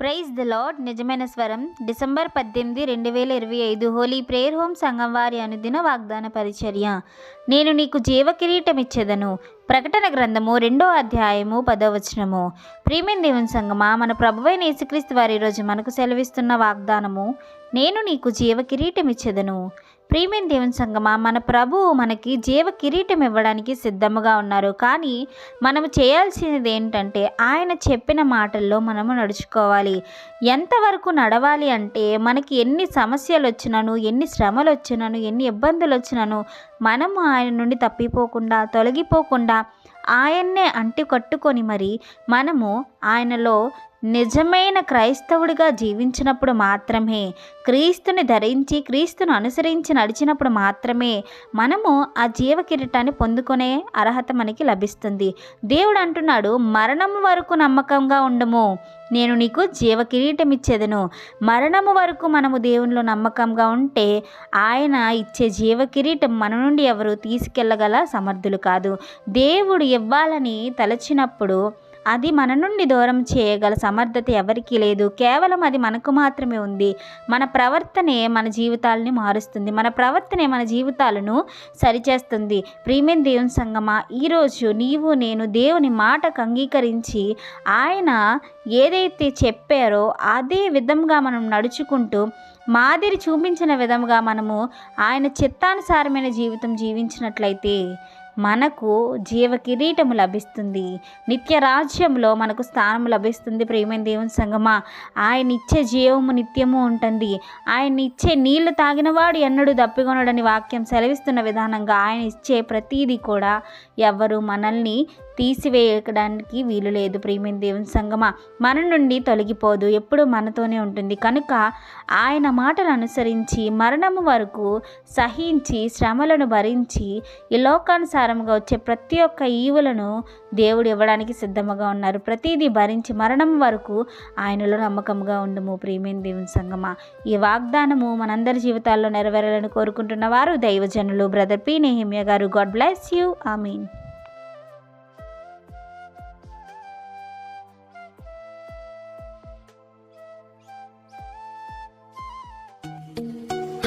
Praise the lord నిజమైన స్వరం. December పద్దెనిమిది రెండు వేల ఇరవై ఐదు హోలీ ప్రేయర్ హోమ్ సంఘం వారి అనుదిన వాగ్దాన పరిచర్య. నేను నీకు జీవ కిరీటం ఇచ్చేదను ప్రకటన గ్రంథము రెండో అధ్యాయము పదవచనము ప్రియమైన దేవుని సంగమా మన ప్రభువైన యేసుక్రీస్తు వారి రోజు మనకు సెలవిస్తున్న వాగ్దానము నేను నీకు జీవ కిరీటం ఇచ్చేదను ప్రియమైన దేవుని సంగమా? మన ప్రభువు మనకి జీవ కిరీటం ఇవ్వడానికి సిద్ధముగా ఉన్నారు. కానీ మనం చేయాల్సినది ఏంటంటే ఆయన చెప్పిన మాటల్లో మనము నడుచుకోవాలి. ఎంతవరకు నడవాలి అంటే మనకి ఎన్ని సమస్యలు వచ్చినను ఎన్ని శ్రమలు వచ్చినను ఎన్ని ఇబ్బందులు వచ్చినను మనము ఆయన నుండి తప్పిపోకుండా తొలగిపోకుండా ఆయన్నే అంటి కట్టుకొని మరి మనము ఆయనలో నిజమైన క్రైస్తవుడిగా జీవించినప్పుడు మాత్రమే క్రీస్తుని ధరించి క్రీస్తును అనుసరించి నడిచినప్పుడు మాత్రమే మనము ఆ జీవ కిరీటాన్ని పొందుకునే అర్హత మనకి లభిస్తుంది. దేవుడు అంటున్నాడు మరణము వరకు నమ్మకంగా ఉండము. నేను నీకు జీవ కిరీటం ఇచ్చేదను. మరణము వరకు మనము దేవునిలో నమ్మకంగా ఉంటే ఆయన ఇచ్చే జీవ కిరీటం మన నుండి ఎవరు తీసుకెళ్ళగల సమర్థులు కాదు. దేవుడు ఇవ్వాలని తలచినప్పుడు అది మన నుండి దూరం చేయగల సమర్థత ఎవరికీ లేదు. కేవలం అది మనకు మాత్రమే ఉంది. మన ప్రవర్తనే మన జీవితాలని మారుస్తుంది. మన ప్రవర్తనే మన జీవితాలను సరిచేస్తుంది. ప్రీమియం దేవుని సంగమా ఈరోజు నీవు నేను దేవుని మాటకు అంగీకరించి ఆయన ఏదైతే చెప్పారో అదే విధంగా మనం నడుచుకుంటూ మాదిరి చూపించిన విధంగా మనము ఆయన చిత్తానుసారమైన జీవితం జీవించినట్లయితే మనకు జీవ కిరీటము లభిస్తుంది. నిత్య రాజ్యంలో మనకు స్థానం లభిస్తుంది ప్రేమైన దేవుని సంగమా. ఆయన ఇచ్చే జీవము నిత్యము ఉంటుంది. ఆయన ఇచ్చే నీళ్ళు తాగినవాడు ఎన్నడూ దప్పికొనడని వాక్యం సెలవిస్తున్న విధానంగా ఆయన ఇచ్చే ప్రతీది కూడా ఎవరు మనల్ని తీసివేయడానికి వీలు లేదు. ప్రియమైన దేవుని సంగమా మన నుండి తొలగిపోదు. ఎప్పుడు మనతోనే ఉంటుంది. కనుక ఆయన మాటలు అనుసరించి మరణము వరకు సహించి శ్రమలను భరించి ఈ లోకానుసారంగా వచ్చే ప్రతి ఒక్క ఈవులను దేవుడు ఇవ్వడానికి సిద్ధముగా ఉన్నారు. ప్రతిదీ భరించి మరణం వరకు ఆయనలో నమ్మకంగా ఉండము. ప్రియమైన దేవుని సంగమా. ఈ వాగ్దానము మనందరి జీవితాల్లో నెరవేరాలని కోరుకుంటున్న వారు దైవజనులు. Brother P. నెహిమియా గారు. God bless you. I mean